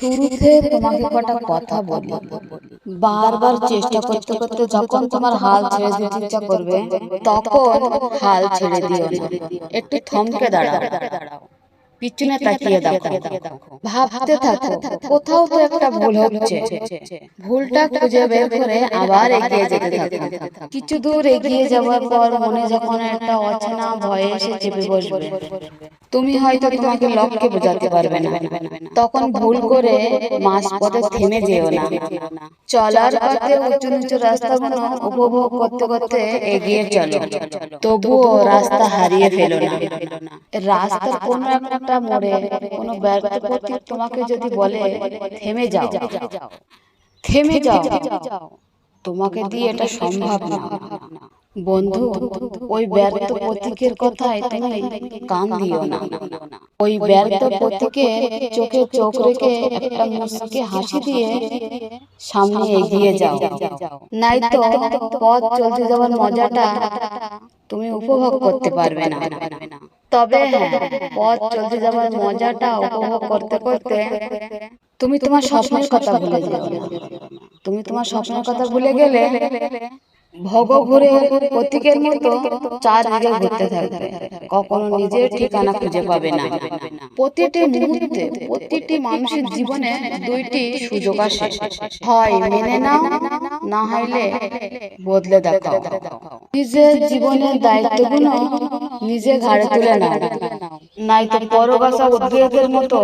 শুরুতে তোমাকে কটা কথা বলি। বারবার চেষ্টা করতে করতে যখন তোমার হাল ছেড়ে দিতে ইচ্ছা করবে, তখন হাল ছেড়ে দিও একটু থমকে দাঁড়াও। পিছনে তাকিয়ে দেখো। ভাবতে থাকো কোথাও তো একটা ভুল হচ্ছে। ভুলটা খুঁজে বের করে আবার এগিয়ে যেতে থাকো। কিছু দূর এগিয়ে যাওয়ার পর মনে যখন একটা অচেনা ভয়ে এসে চেপে বসবে। তুমি হয়তো তোমাকে লক্ষ্যে বোঝাতে পারবে না। তখন ভুল করে মাঝ পথে থেমে যেও না। চলার পথে উঁচু নিচু রাস্তাগুলো উপভোগ করতে করতে এগিয়ে চলো। তবুও রাস্তা হারিয়ে ফেলো না। রাস্তার কোনো একটা মোড়ে কোনো ব্যর্থ পথিক তোমাকে যদি বলে, থেমে যাও থেমে যাও, তোমাকে দিয়ে এটা সম্ভব না। বন্ধু, ওই ব্যর্থ প্রতীকের কথায় তুমি কান দিও না। ওই ব্যর্থ প্রতীকে চোখে চোখ রেখে একটা মুচকে হাসি দিয়ে সামনে এগিয়ে যাও। নাই তো পথ চলতে যাওয়ার মজাটা তুমি উপভোগ করতে পারবে না। তবে হ্যাঁ পথ চলতে যাওয়ার মজাটা উপভোগ করতে করতে তুমি তোমার স্বপ্নের কথা ভুলে যাবে তুমি তোমার স্বপ্নের কথা ভুলে গেলে ভগ ঘুরে প্রতীকের মতো চারদিকে ঘুরতে থাকবে। কখনো নিজের ঠিকানা খুঁজে পাবে না। প্রতিটি মুহূর্তে প্রতিটি মানুষের জীবনে দুইটি সুযোগ আসে। হয় মেনে নাও না হইলে বদলে দেখাও। নিজের জীবনের দায়িত্বগুলো নিজে ঘাড়ে তুলে নাও। নাই তো পরবাসা উদ্ভিদের মতো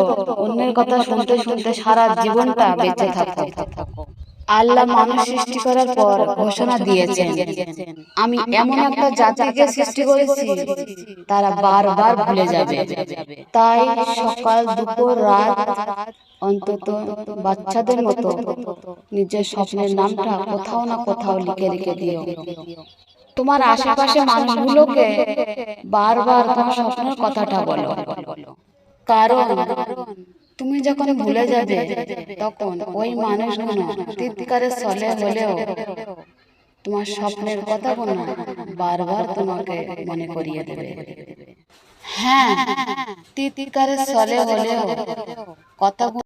অন্যের কথা শুনতে শুনতে সারা জীবনটা বেঁচে থাকো। আল্লাহ মানুষ সৃষ্টি করার পর ঘোষণা দিয়েছেন, আমি এমন একটা জাতিকে সৃষ্টি করেছি, তারা বারবার ভুলে যাবে। তাই সকাল, দুপুর, রাত অন্তত বাচ্চাদের মতো নিজের স্বপ্নের নামটা কোথাও না কোথাও লিখে রেখে দিও। তোমার আশেপাশে মানুষগুলোকে বারবার তোমার স্বপ্নের কথাটা বলো। কারণ তুমি যখন ভুলে যাবে, তখন ওই মানুষগুলো চিৎকারের ছলে হলেও তোমার স্বপ্নের কথাগুলো বারবার তোমাকে মনে করিয়ে দেবে। হ্যাঁ চিৎকারের ছলে হলেও কথা